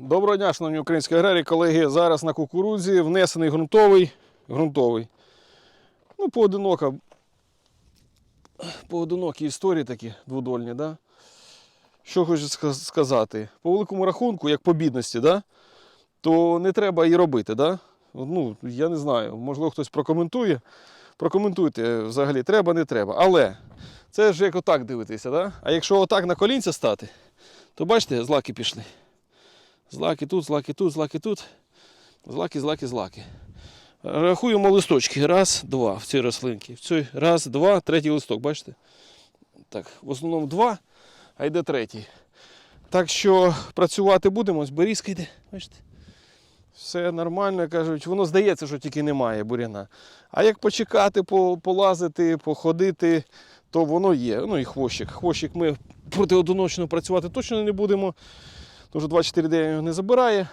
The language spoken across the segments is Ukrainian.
Доброго дня, шановні українські аграрії, колеги. Зараз на кукурудзі внесений ґрунтовий. ґрунтовий. Ну, поодинока. Поодинокі історії такі дводольні, да? Що хочу сказати? По великому рахунку, як по бідності, да? то не треба і робити. Да? Ну, я не знаю, можливо, хтось прокоментує. Прокоментуйте взагалі, треба, не треба. Але це ж як отак дивитися, да? а якщо отак на колінця стати, то бачите, злаки пішли. Злаки тут, злаки тут, злаки тут. Злаки, злаки, злаки. Рахуємо листочки. Раз, два в цій рослинці. В цій раз, два, третій листок, бачите? Так, в основному два, а йде третій. Так що працювати будемо, ось берізка йде, бачите? Все нормально, кажуть, воно здається, що тільки немає буряна. А як почекати, полазити, походити, то воно є. Ну і хвощик. Хвощик ми протиодиночно працювати точно не будемо. Тому що 24 день його не забирає,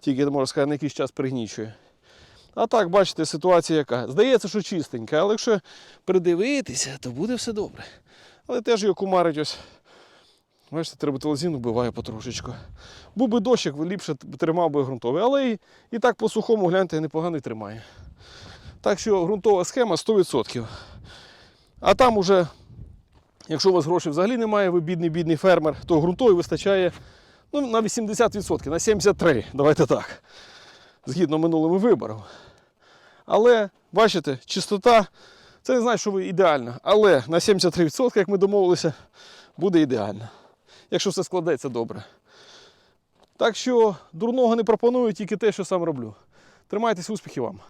тільки, можна сказати, на якийсь час пригнічує. А так, бачите, ситуація яка. Здається, що чистенька, але якщо придивитися, то буде все добре. Але теж його кумарить ось. Бачите, триботилозін вбиває потрошечку. Був би дощик, ліпше тримав би ґрунтовий, але і, і так по сухому, гляньте, непоганий тримає. Так що ґрунтова схема 100%. А там уже Якщо у вас грошей взагалі немає, ви бідний бідний фермер, то ґрунтовий вистачає ну, на 80%, на 73%, давайте так. Згідно минулим виборам. Але, бачите, чистота, це не значить, що ви ідеальна. Але на 73%, як ми домовилися, буде ідеально. Якщо все складеться добре. Так що дурного не пропоную, тільки те, що сам роблю. Тримайтеся, успіхів вам!